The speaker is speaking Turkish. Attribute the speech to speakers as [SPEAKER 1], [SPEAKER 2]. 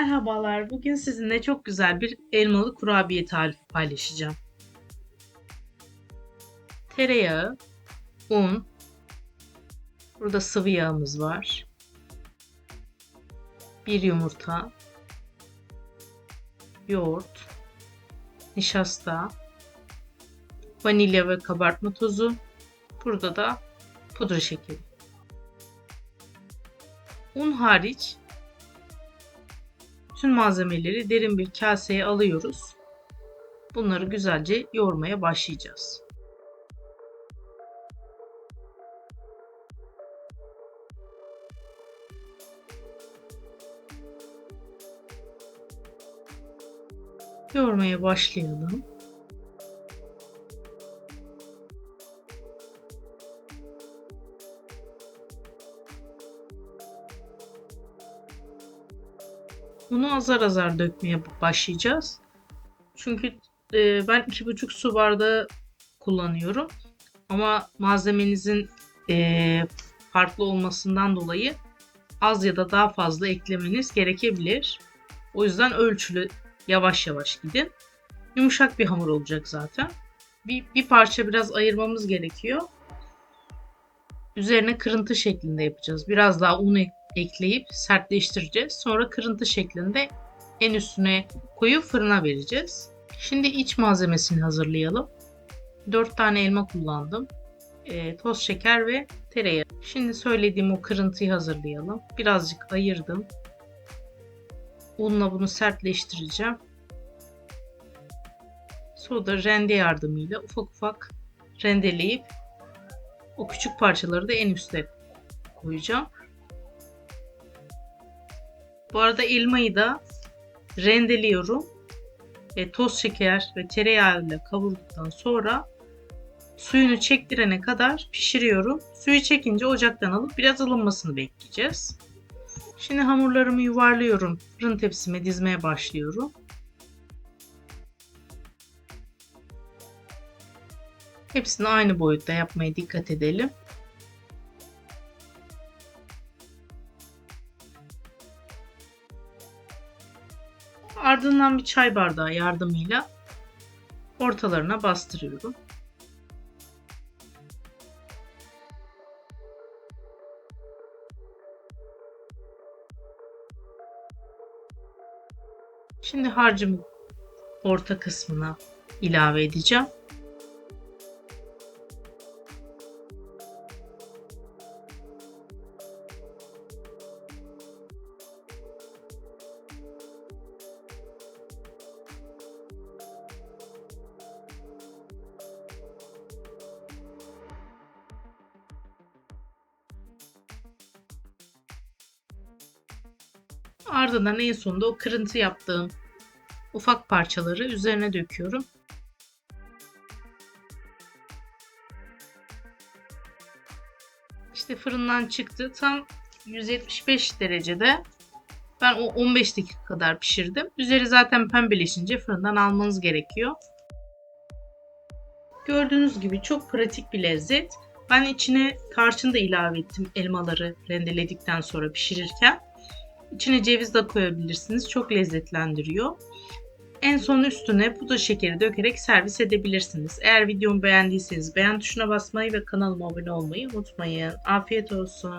[SPEAKER 1] Merhabalar. Bugün sizinle çok güzel bir elmalı kurabiye tarifi paylaşacağım. Tereyağı, un, burada sıvı yağımız var. Bir yumurta, yoğurt, nişasta, vanilya ve kabartma tozu. Burada da pudra şekeri. Un hariç Tüm malzemeleri derin bir kaseye alıyoruz. Bunları güzelce yoğurmaya başlayacağız. Yoğurmaya başlayalım. Unu azar azar dökmeye başlayacağız. Çünkü e, ben 2,5 su bardağı kullanıyorum. Ama malzemenizin e, farklı olmasından dolayı az ya da daha fazla eklemeniz gerekebilir. O yüzden ölçülü yavaş yavaş gidin. Yumuşak bir hamur olacak zaten. Bir, bir parça biraz ayırmamız gerekiyor. Üzerine kırıntı şeklinde yapacağız. Biraz daha un ekleyip sertleştireceğiz. Sonra kırıntı şeklinde en üstüne koyup fırına vereceğiz. Şimdi iç malzemesini hazırlayalım. 4 tane elma kullandım. E, toz şeker ve tereyağı. Şimdi söylediğim o kırıntıyı hazırlayalım. Birazcık ayırdım. Unla bunu sertleştireceğim. Sonra da rende yardımıyla ufak ufak rendeleyip o küçük parçaları da en üste koyacağım. Bu arada elmayı da rendeliyorum. E, toz şeker ve tereyağı ile kavurduktan sonra suyunu çektirene kadar pişiriyorum. Suyu çekince ocaktan alıp biraz ılınmasını bekleyeceğiz. Şimdi hamurlarımı yuvarlıyorum. Fırın tepsime dizmeye başlıyorum. Hepsini aynı boyutta yapmaya dikkat edelim. Ardından bir çay bardağı yardımıyla ortalarına bastırıyorum. Şimdi harcımı orta kısmına ilave edeceğim. Ardından en sonunda o kırıntı yaptığım ufak parçaları üzerine döküyorum. İşte fırından çıktı. Tam 175 derecede. Ben o 15 dakika kadar pişirdim. Üzeri zaten pembeleşince fırından almanız gerekiyor. Gördüğünüz gibi çok pratik bir lezzet. Ben içine tarçın da ilave ettim elmaları rendeledikten sonra pişirirken. İçine ceviz de koyabilirsiniz. Çok lezzetlendiriyor. En son üstüne pudra şekeri dökerek servis edebilirsiniz. Eğer videomu beğendiyseniz beğen tuşuna basmayı ve kanalıma abone olmayı unutmayın. Afiyet olsun.